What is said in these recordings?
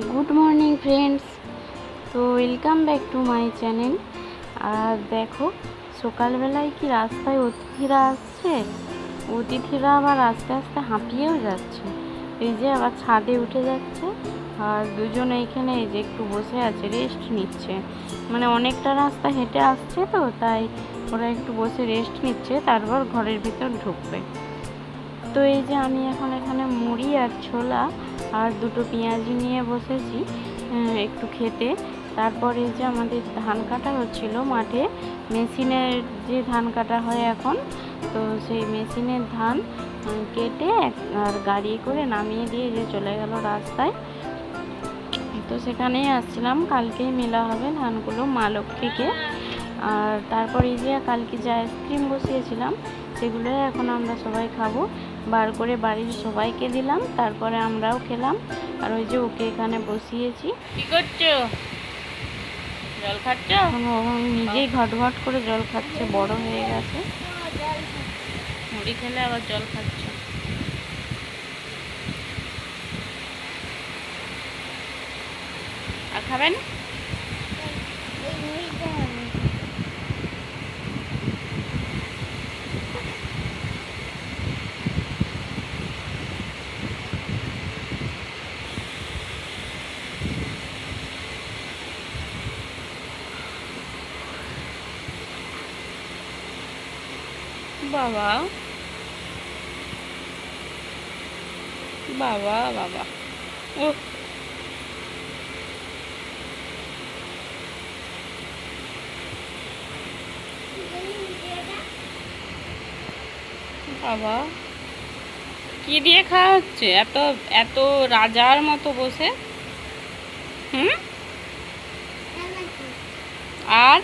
Good morning friends. তো welcome back to my channel. আর দেখো, সকালবেলায় কি রাস্তায় অতিথিরা আসছে? অতিথিরা আবার আস্তে আস্তে হাঁপিয়েও যাচ্ছে। এই যে আবার ছাদে উঠে যাচ্ছে, আর দুজন এইখানে এই যে একটু বসে আছে রেস্ট নিচ্ছে। মানে অনেকটা রাস্তা হেঁটে আসছে তো, তাই ওরা একটু বসে রেস্ট নিচ্ছে, তারপর ঘরের ভিতর ঢুকবে। তো এই যে আমি এখন এখানে মুড়ি আর ছোলা আর দুটো পেঁয়াজি নিয়ে বসেছি একটু খেতে। তারপরে যে আমাদের ধান কাটা হচ্ছিল মাঠে, মেশিনের যে ধান কাটা হয় এখন, তো সেই মেশিনের ধান কেটে আর গাড়ি করে নামিয়ে দিয়ে যে চলে গেল রাস্তায়। তো সেখানেই আসছিলাম, কালকেই মেলা হবে ধানগুলো মা লক্ষ্মীকে আর তারপর এই যে কালকে যে আইসক্রিম বসিয়েছিলাম সেগুলো এখন আমরা সবাই খাব। বার করে বাড়ির সবাইকে দিলাম তারপরে আমরাও খেলাম। আর ওই যে ওকে এখানে বসিয়েছি। কি করছ? জল খাচ্ছ? এখন ও নিজেই ঘট ঘট করে জল খাচ্ছে বড় হয়ে গেছে। মুড়ি খেলে আবার জল খাচ্ছ। আর খাবেন? বাবা। বাবা বাবা। ও। বাবা। কি দিয়ে খাওয়া হচ্ছে? এত এত রাজার মতো বসে। হুম? আর?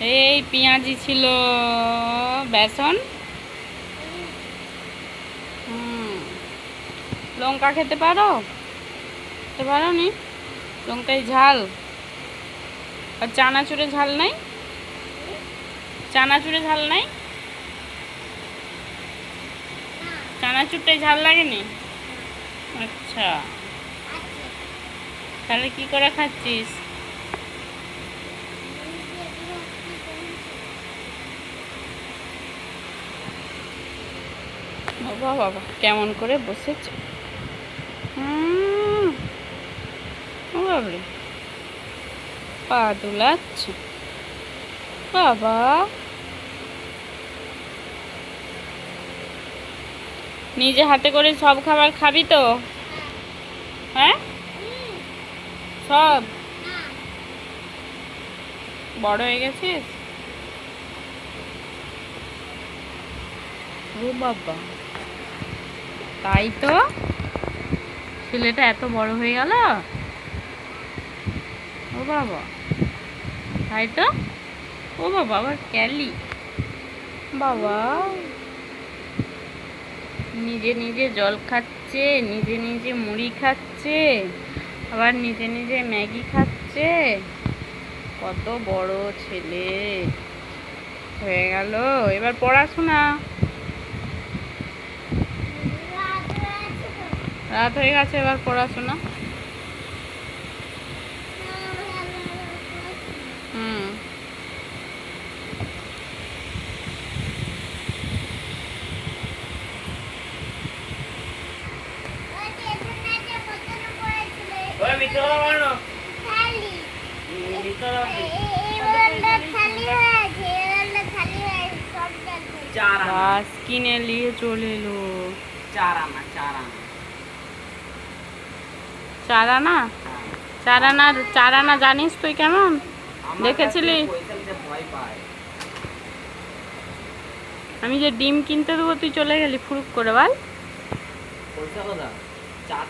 এই পেঁয়াজি ছিল বেসন। লঙ্কা খেতে পারো? খেতে পারো নি? লঙ্কায় ঝাল। আর চানাচুরে ঝাল নাই? চানাচুরে ঝাল নাই? চানাচুরটাই ঝাল লাগেনি? আচ্ছা। তাহলে কি করে খাচ্ছিস? বাবা বাবা, কেমন করে বসেছে? বাবরে, পা দুলাচ্ছে। বাবা, নিজে হাতে করে সব খাবার খাবি তো? হ্যাঁ? সব? বড় হয়ে গেছিস? ও বাবা। তাই তো? ছেলেটা এত বড় হয়ে গেল? ও বাবা। তাই তো? ও বাবা, আবার ক্যালি। বাবা। নিজে নিজে জল খাচ্ছে, নিজে নিজে মুড়ি খাচ্ছে, আবার নিজে নিজে ম্যাগি খাচ্ছে। কত বড় ছেলে। হয়ে গেল। এবার পড়াশোনা। রাত হয়ে গেছে এবার পড়াশোনা। হুম। চার কিনে নিয়ে চলে এলো। চার আনা চার আনা চারানা চারানার চারানা জানিস তুই কেমন দেখেছিলি? আমি যে ডিম কিনতে দেবো তুই চলে গেলি ফুরুক করে বল চার?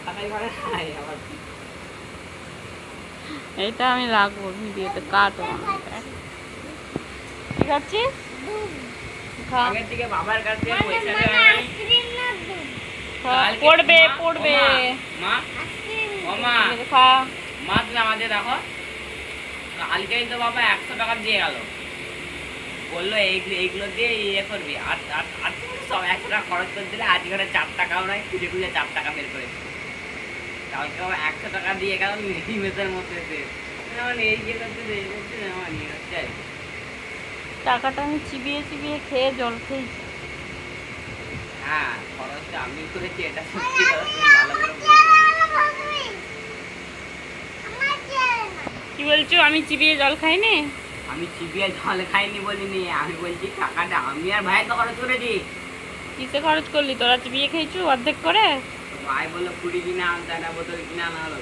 এইটা আমি রাখব ভিডিওতে কাটো আমাকে। কি খাচ্ছিস খা। আগের থেকে বাবার কাছ থেকে পয়সা দেওয়া নাই খা। কালকে পড়বে পড়বে মা খা মা তুমি আমাদের দেখো। কালকেই তো বাবা একশো টাকা দিয়ে গেল। বলল এইগুলো এইগুলো দিয়ে ইয়ে করবি। আর সব একশো টাকা খরচ করে দিলে চার টাকাও নয় খুঁজে খুঁজে চার টাকা বের করে কালকে একশো টাকা দিয়ে গেল মধ্যে সে আমার এই যে করতে এই করতে আমার নিয়ে হচ্ছে টাকাটা আমি চিবিয়ে চিবিয়ে খেয়ে জল খেয়েছি। হ্যাঁ খরচটা আমি করেছি এটা সত্যি ভালো করে বলছো। কি বলছো? আমি চিবিয়ে জল খাইনি? আমি চিবিয়ে জল খাইনি বলিনি। আমি বলছি টাকাটা আমি আর ভাই তো খরচ করেছি। কিসে খরচ করলি? তোরা চিবিয়ে খেয়েছো অর্ধেক করে? ভাই বলল কুড়ি কিনা আনতে একটা বোতল কিনে আনা হলো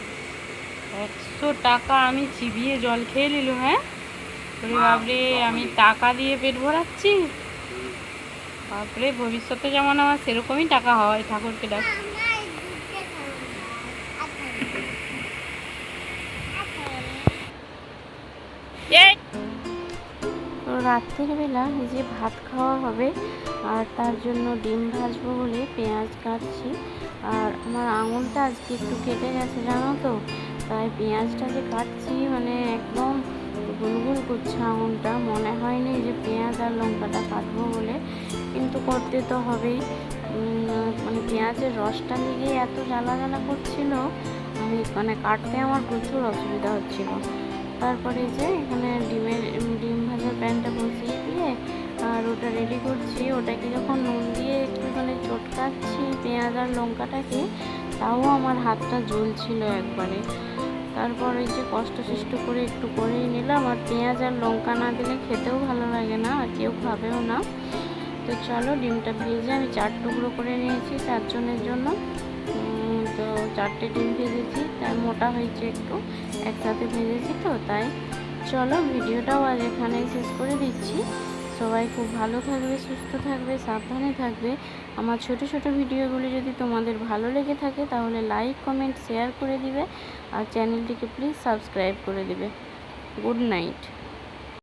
একশো টাকা আমি চিবিয়ে জল খেয়ে নিল হ্যাঁ? বাবরে আমি টাকা দিয়ে পেট ভরাচ্ছি। বাপরে ভবিষ্যতে যেমন আমার সেরকমই টাকা হয় ঠাকুরকে ডাক। রাত্রির বেলা যে ভাত খাওয়া হবে আর তার জন্য ডিম ভাজবো বলে পেঁয়াজ কাটছি। আর আমার আঙুলটা আজকে একটু কেটে গেছে, জানো তো? তাই পেঁয়াজটা যে কাটছি মানে একদম গুলগুল করছে আঙুলটা। মনে হয়নি যে পেঁয়াজ আর লঙ্কাটা কাটবো বলে, কিন্তু করতে তো হবেই। মানে পেঁয়াজের রসটা লেগে এত জ্বালা জ্বালা করছিল, আমি মানে কাটতে আমার প্রচুর অসুবিধা হচ্ছিল। তারপরে যে এখানে ডিমের ডিম ভাজার প্যানটা বসিয়ে দিয়ে, আর ওটা রেডি করছি। ওটাকে যখন নুন দিয়ে একটুখানি চটকাচ্ছি পেঁয়াজ আর লঙ্কাটাকে, তাও আমার হাতটা জ্বলছিল একবারে। তারপর ওই যে কষ্ট সৃষ্ট করে একটু করেই নিলাম, আর পেঁয়াজ আর লঙ্কা না দিলে খেতেও ভালো লাগে না, আর কেউ খাবেও না। তো চলো, ডিমটা ভেজে আমি চার টুকরো করে নিয়েছি চারজনের জন্য। তো চারটে ডিম ভেজেছি তাই মোটা হয়েছে একটু, একসাথে ভেজেছি তো, তাই চলো ভিডিওটাও আজ এখানেই শেষ করে দিচ্ছি। সবাই খুব ভালো থাকবে, সুস্থ থাকবে, সাবধানে থাকবে। আমার ছোট ছোট ভিডিওগুলি যদি তোমাদের ভালো লেগে থাকে তাহলে লাইক কমেন্ট শেয়ার করে দিবে। আর চ্যানেলটিকে প্লিজ সাবস্ক্রাইব করে দিবে। Good night